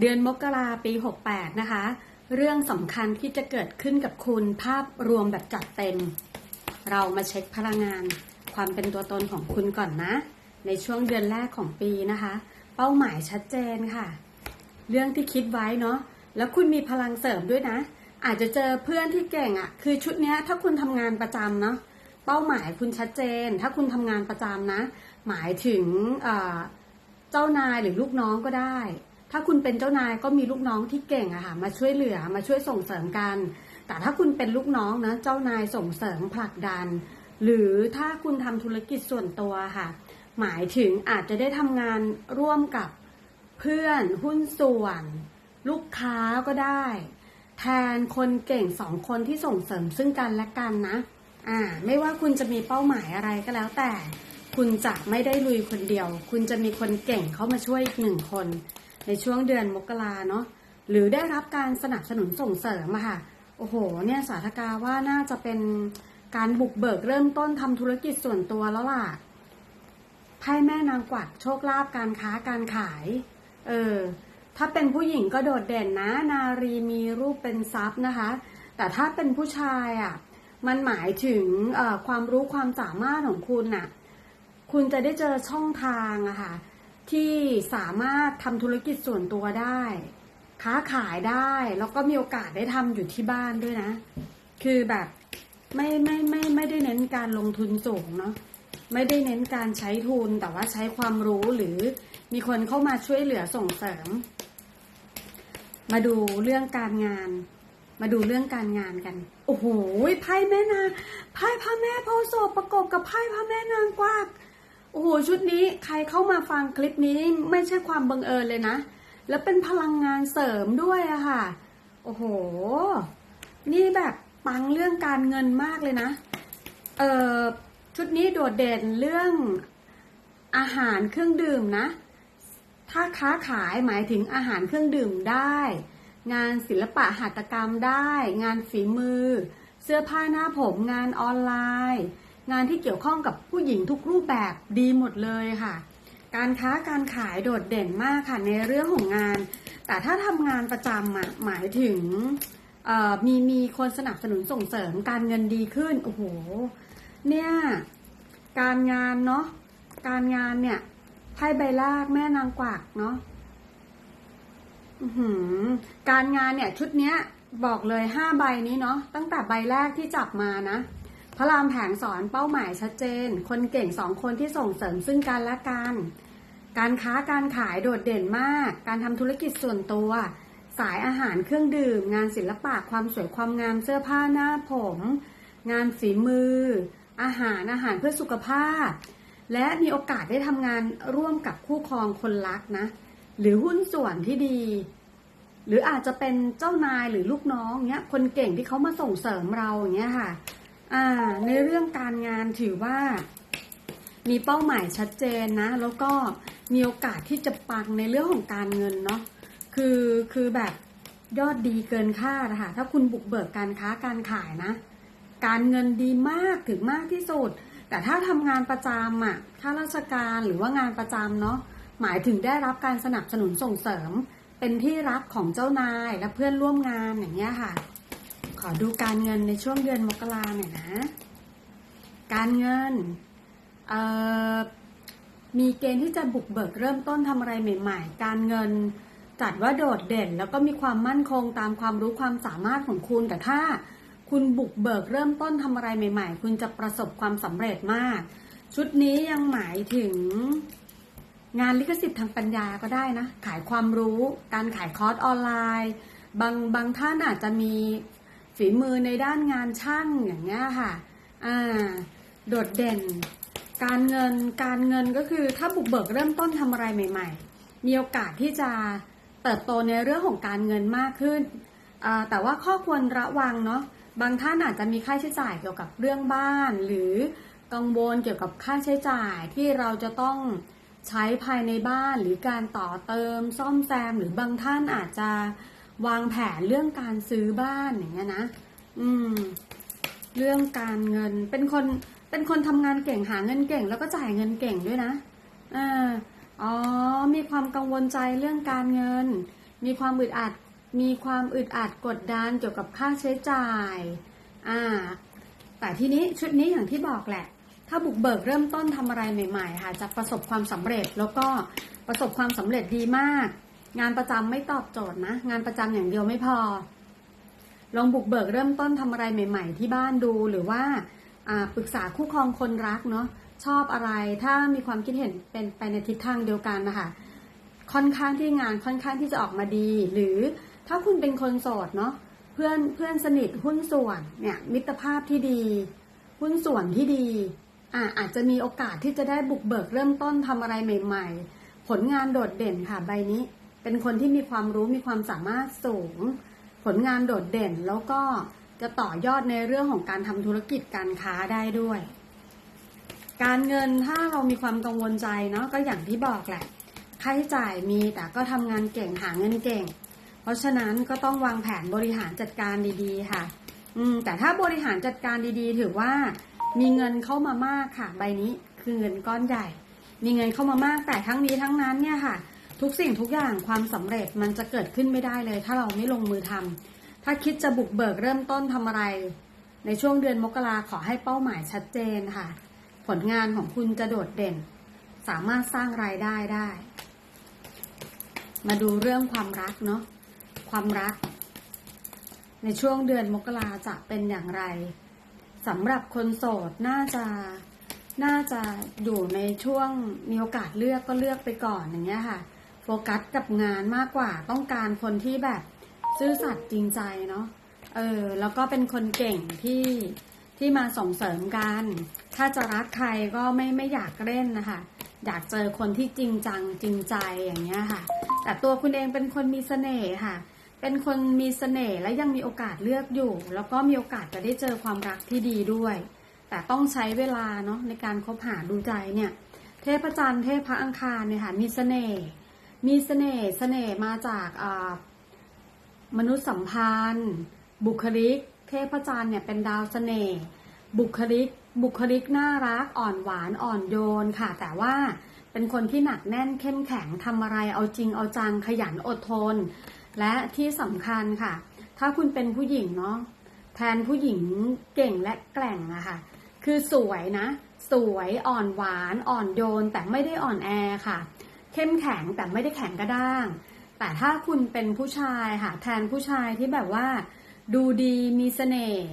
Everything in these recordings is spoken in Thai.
เดือนมกราปี 68 นะคะ เรื่องสำคัญที่จะเกิดขึ้นกับคุณภาพรวมแบบจัดเต็ม เรามาเช็คพลังงาน ความเป็นตัวตนของคุณก่อนนะ ในช่วงเดือนแรกของปีนะคะ เป้าหมายชัดเจนค่ะ เรื่องที่คิดไว้เนาะแล้วคุณมีพลังเสริมด้วยนะ อาจจะเจอเพื่อนที่เก่งอะ่ะ คือชุดนี้ถ้าคุณทำงานประจำเนาะเป้าหมายคุณชัดเจน ถ้าคุณทำงานประจำนะ หมายถึงเจ้านายหรือลูกน้องก็ได้ ถ้าคุณเป็นเจ้านายก็มีลูกน้องที่เก่งอะค่ะ มาช่วยเหลือมาช่วยส่งเสริมกัน แต่ถ้าคุณเป็นลูกน้องนะ เจ้านายส่งเสริมผลักดัน หรือถ้าคุณทำธุรกิจส่วนตัวค่ะ หมายถึงอาจจะได้ทำงานร่วมกับเพื่อนหุ้นส่วน ลูกค้าก็ได้ แทนคนเก่งสองคนที่ส่งเสริมซึ่งกันและกันนะอ่าไม่ว่าคุณจะมีเป้าหมายอะไรก็แล้วแต่ คุณจะไม่ได้ลุยคนเดียว คุณจะมีคนเก่งเข้ามาช่วยอีกหนึ่งคน ในช่วงเดือนมกราเนาะหรือได้รับการสนับสนุนส่งเสริมอะค่ะโอ้โหเนี่ยสาธกาว่าน่าจะเป็นการบุกเบิกเริ่มต้นทำธุรกิจส่วนตัวแล้วล่ะไพ่แม่นางกวักโชคลาภการค้าการขาย เออ ถ้าเป็นผู้หญิงก็โดดเด่นนะ นารีมีรูปเป็นทรัพย์นะคะ แต่ถ้าเป็นผู้ชายอะ มันหมายถึงความรู้ความสามารถของคุณน่ะ คุณจะได้เจอช่องทางอะค่ะ ที่สามารถทำธุรกิจส่วนตัวได้ ค้าขายได้ แล้วก็มีโอกาสได้ทำอยู่ที่บ้านด้วยนะ คือแบบไม่ไม่ไม่ไม่ได้เน้นการลงทุนสูงเนาะไม่ได้เน้นการใช้ทุนแต่ว่าใช้ความรู้หรือมีคนเข้ามาช่วยเหลือส่งเสริม มาดูเรื่องการงาน มาดูเรื่องการงานกัน โอ้โหไพ่แม่นางไพ่พระแม่โพธิ์ศพประกบกับไพ่พระแม่นางกวัก โอ้โหชุดนี้ใครเข้ามาฟังคลิปนี้ไม่ใช่ความบังเอิญเลยนะ แล้วเป็นพลังงานเสริมด้วยอะค่ะ โอ้โห นี่แบบปังเรื่องการเงินมากเลยนะเออชุดนี้โดดเด่นเรื่องอาหารเครื่องดื่มนะ ถ้าค้าขายหมายถึงอาหารเครื่องดื่มได้ งานศิลปะหัตถกรรมได้ งานฝีมือ เสื้อผ้าหน้าผมงานออนไลน์ งานที่เกี่ยวข้องกับผู้หญิงทุกรูปแบบดีหมดเลยค่ะ การค้าการขายโดดเด่นมากค่ะในเรื่องของงาน แต่ถ้าทำงานประจำอะหมายถึงมีมีคนสนับสนุนส่งเสริมการเงินดีขึ้นโอ้โหเนี่ยการงานเนาะการงานเนี่ยไพ่ใบลากแม่นางกวักเนาะอือหือการงานเนี่ยชุดเนี้ยบอกเลยห้าใบนี้เนาะตั้งแต่ใบแรกที่จับมานะ พระรามแผงสอนเป้าหมายชัดเจน คนเก่งสองคนที่ส่งเสริมซึ่งกันและกัน การค้าการขายโดดเด่นมาก การทำธุรกิจส่วนตัว สายอาหารเครื่องดื่ม งานศิลปะความสวยความงามเสื้อผ้าหน้าผม งานฝีมือ อาหารอาหารเพื่อสุขภาพ และมีโอกาสได้ทำงานร่วมกับคู่ครองคนรักนะ หรือหุ้นส่วนที่ดี หรืออาจจะเป็นเจ้านายหรือลูกน้องเนี้ยคนเก่งที่เขามาส่งเสริมเราอย่างเงี้ยค่ะ อ่า ในเรื่องการงานถือว่า มีเป้าหมายชัดเจนนะ แล้วก็มีโอกาสที่จะปังในเรื่องของการเงินเนาะคือคือแบบยอดดีเกินคาดนะคะถ้าคุณบุกเบิกการค้าการขายนะ การเงินดีมากถึงมากที่สุด แต่ถ้าทำงานประจำอะถ้าราชการหรือว่างานประจำเนาะหมายถึงได้รับการสนับสนุนส่งเสริม เป็นที่รักของเจ้านายและเพื่อนร่วมงานอย่างเงี้ยค่ะ ขอดูการเงินในช่วงเดือนมกราหน่อยนะ การเงินมีเกณฑ์ที่จะบุกเบิกเริ่มต้นทำอะไรใหม่ ๆ การเงินจัดว่าโดดเด่น แล้วก็มีความมั่นคงตามความรู้ความสามารถของคุณแต่ถ้า คุณบุกเบิกเริ่มต้นทำอะไรใหม่ ๆ คุณจะประสบความสำเร็จมาก ชุดนี้ยังหมายถึง งานลิขสิทธิ์ทางปัญญาก็ได้นะ ขายความรู้ การขายคอร์สออนไลน์ บางบางท่านอาจจะมี ฝีมือในด้านงานช่างอย่างเงี้ยค่ะ อ่า โดดเด่น การเงิน การเงินก็คือถ้าบุกเบิกเริ่มต้นทำอะไรใหม่ ๆ มีโอกาสที่จะเติบโตในเรื่องของการเงินมากขึ้น แต่ว่าข้อควรระวังเนาะ บางท่านอาจจะมีค่าใช้จ่ายเกี่ยวกับเรื่องบ้าน หรือกังวลเกี่ยวกับค่าใช้จ่ายที่เราจะต้องใช้ภายในบ้านหรือการต่อเติมซ่อมแซมหรือบางท่านอาจจะ วางแผนเรื่องการซื้อบ้านอย่างเงี้ยนะ อืม เรื่องการเงิน เป็นคน เป็นคนทำงานเก่งหาเงินเก่ง แล้วก็จ่ายเงินเก่งด้วยนะอ่าอ๋อ มีความกังวลใจเรื่องการเงิน มีความอึดอัด มีความอึดอัดกดดันเกี่ยวกับค่าใช้จ่าย อ่า แต่ทีนี้ชุดนี้อย่างที่บอกแหละ ถ้าบุกเบิกเริ่มต้นทำอะไรใหม่ ๆ ค่ะ จะประสบความสำเร็จแล้วก็ประสบความสำเร็จดีมาก งานประจำไม่ตอบโจทย์นะ งานประจำอย่างเดียวไม่พอ ลองบุกเบิกเริ่มต้นทำอะไรใหม่ ๆ ที่บ้านดูหรือว่าปรึกษาคู่ครองคนรักเนาะชอบอะไรถ้ามีความคิดเห็นเป็นไปในทิศทางเดียวกันนะคะค่อนข้างที่งานค่อนข้างที่จะออกมาดี หรือถ้าคุณเป็นคนโสดเนาะเพื่อนเพื่อนสนิทหุ้นส่วนเนี่ยมิตรภาพที่ดี หุ้นส่วนที่ดีอ่าอาจจะมีโอกาสที่จะได้บุกเบิกเริ่มต้นทำอะไรใหม่ ๆ ผลงานโดดเด่นค่ะใบนี้ เป็นคนที่มีความรู้มีความสามารถสูง ผลงานโดดเด่นแล้วก็จะต่อยอดในเรื่องของการทำธุรกิจการค้าได้ด้วย การเงินถ้าเรามีความกังวลใจเนาะก็อย่างที่บอกแหละค่าใช้จ่ายมีแต่ก็ทำงานเก่งหาเงินเก่ง เพราะฉะนั้นก็ต้องวางแผนบริหารจัดการดีๆ ค่ะ อืมแต่ถ้าบริหารจัดการดีๆ ถือว่ามีเงินเข้ามามากค่ะ ใบนี้คือเงินก้อนใหญ่ มีเงินเข้ามามากแต่ทั้งนี้ทั้งนั้นเนี่ยค่ะ ทุกสิ่งทุกอย่างความสำเร็จมันจะเกิดขึ้นไม่ได้เลย ถ้าเราไม่ลงมือทำถ้าคิดจะบุกเบิกเริ่มต้นทำอะไร ในช่วงเดือนมกราขอให้เป้าหมายชัดเจนค่ะ ผลงานของคุณจะโดดเด่น สามารถสร้างรายได้ได้ มาดูเรื่องความรักเนาะความรัก ในช่วงเดือนมกราจะเป็นอย่างไรสำหรับคนโสดน่าจะน่าจะอยู่ในช่วงมีโอกาสเลือกก็เลือกไปก่อนอย่างเงี้ยค่ะ โฟกัสกับงานมากกว่า ต้องการคนที่แบบซื่อสัตย์จริงใจเนาะเออแล้วก็เป็นคนเก่งที่ที่มาส่งเสริมกัน ถ้าจะรักใครก็ไม่ไม่อยากเล่นนะคะอยากเจอคนที่จริงจังจริงใจอย่างเงี้ยค่ะ แต่ตัวคุณเองเป็นคนมีเสน่ห์ค่ะ เป็นคนมีเสน่ห์และยังมีโอกาสเลือกอยู่ แล้วก็มีโอกาสจะได้เจอความรักที่ดีด้วย แต่ต้องใช้เวลาเนาะในการคบหาดูใจเนี่ย เทพจันทร์เทพพระอังคารเนี่ยค่ะมีเสน่ห์ มีเสน่ห์เสน่ห์มาจากมนุษยสัมพันธ์ บุคลิก เทพจันทร์เนี่ยเป็นดาวเสน่ห์บุคลิก บุคลิกน่ารักอ่อนหวานอ่อนโยนค่ะ แต่ว่าเป็นคนที่หนักแน่นเข้มแข็งทำอะไรเอาจริงเอาจังขยันอดทน และที่สำคัญค่ะ ถ้าคุณเป็นผู้หญิงเนาะแทนผู้หญิงเก่งและแกร่งอะค่ะ คือสวยนะ สวยอ่อนหวานอ่อนโยนแต่ไม่ได้อ่อนแอค่ะ เข้มแข็งแต่ไม่ได้แข็งกระด้าง แต่ถ้าคุณเป็นผู้ชายค่ะแทนผู้ชายที่แบบว่า ดูดีมีเสน่ห์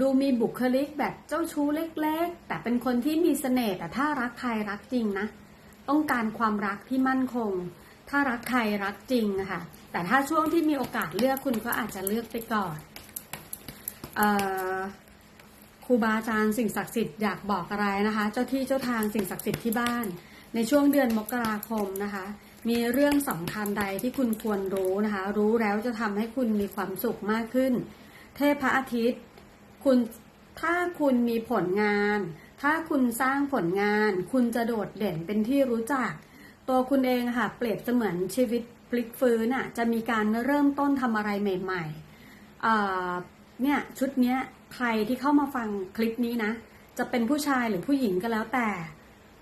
ดูมีบุคลิกแบบเจ้าชู้เล็กๆ แต่เป็นคนที่มีเสน่ห์แต่ถ้ารักใครรักจริงนะ ต้องการความรักที่มั่นคง ถ้ารักใครรักจริงค่ะ แต่ถ้าช่วงที่มีโอกาสเลือกคุณก็อาจจะเลือกไปก่อนออครูบาอาจารย์สิ่งศักดิ์สิทธิ์อยากบอกอะไรนะคะ เจ้าที่เจ้าทางสิ่งศักดิ์สิทธิ์ที่บ้าน ในช่วงเดือนมกราคมนะคะ มีเรื่องสำคัญใดที่คุณควรรู้นะคะ รู้แล้วจะทำให้คุณมีความสุขมากขึ้น เทพพระอาทิตย์ คุณถ้าคุณมีผลงาน ถ้าคุณสร้างผลงาน คุณจะโดดเด่นเป็นที่รู้จัก ตัวคุณเองค่ะ เปรียบเสมือนชีวิตพลิกฟื้นอะจะมีการเริ่มต้นทำอะไรใหม่ๆเอ่อเนี่ยชุดเนี้ยใครที่เข้ามาฟังคลิปนี้นะ จะเป็นผู้ชายหรือผู้หญิงก็แล้วแต่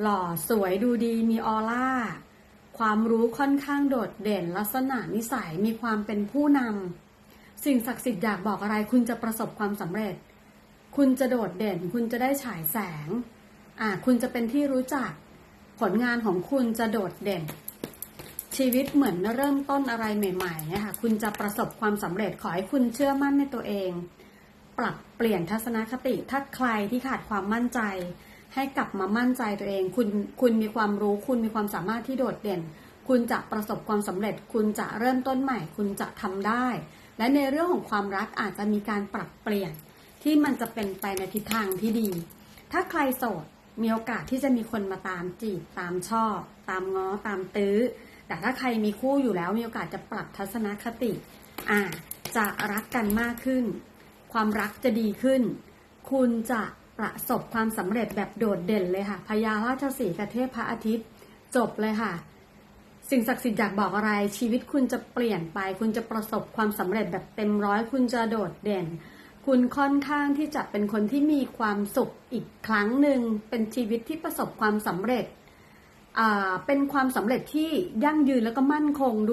หล่อสวยดูดีมีออร่า ความรู้ค่อนข้างโดดเด่น ลักษณะนิสัยมีความเป็นผู้นำสิ่งศักดิ์สิทธิ์อยากบอกอะไรคุณจะประสบความสำเร็จ คุณจะโดดเด่น คุณจะได้ฉายแสงอ่าคุณจะเป็นที่รู้จัก ผลงานของคุณจะโดดเด่น ชีวิตเหมือนเริ่มต้นอะไรใหม่ๆนี่ยค่ะคุณจะประสบความสำเร็จขอให้คุณเชื่อมั่นในตัวเอง ปรับเปลี่ยนทัศนคติถ้าใครที่ขาดความมั่นใจ ให้กลับมามั่นใจตัวเอง คุณคุณมีความรู้ คุณมีความสามารถที่โดดเด่น คุณจะประสบความสำเร็จ คุณจะเริ่มต้นใหม่ คุณจะทำได้ และในเรื่องของความรักอาจจะมีการปรับเปลี่ยน ที่มันจะเป็นไปในทิศทางที่ดี ถ้าใครโสดมีโอกาสที่จะมีคนมาตามจีบตามชอบ ตามง้อตามตื้อ แต่ถ้าใครมีคู่อยู่แล้วมีโอกาสจะปรับทัศนคติอ่าจะรักกันมากขึ้น ความรักจะดีขึ้น คุณจะ ประสบความสำเร็จแบบโดดเด่นเลยค่ะพญาราชสีกับเทพพระอาทิตย์จบเลยค่ะ สิ่งศักดิ์สิทธิ์อยากบอกอะไร ชีวิตคุณจะเปลี่ยนไป คุณจะประสบความสำเร็จแบบเต็มร้อย คุณจะโดดเด่น คุณค่อนข้างที่จะเป็นคนที่มีความสุขอีกครั้งหนึ่งเป็นชีวิตที่ประสบความสำเร็จเป็นความสำเร็จที่ยั่งยืนแล้วก็มั่นคงด้วย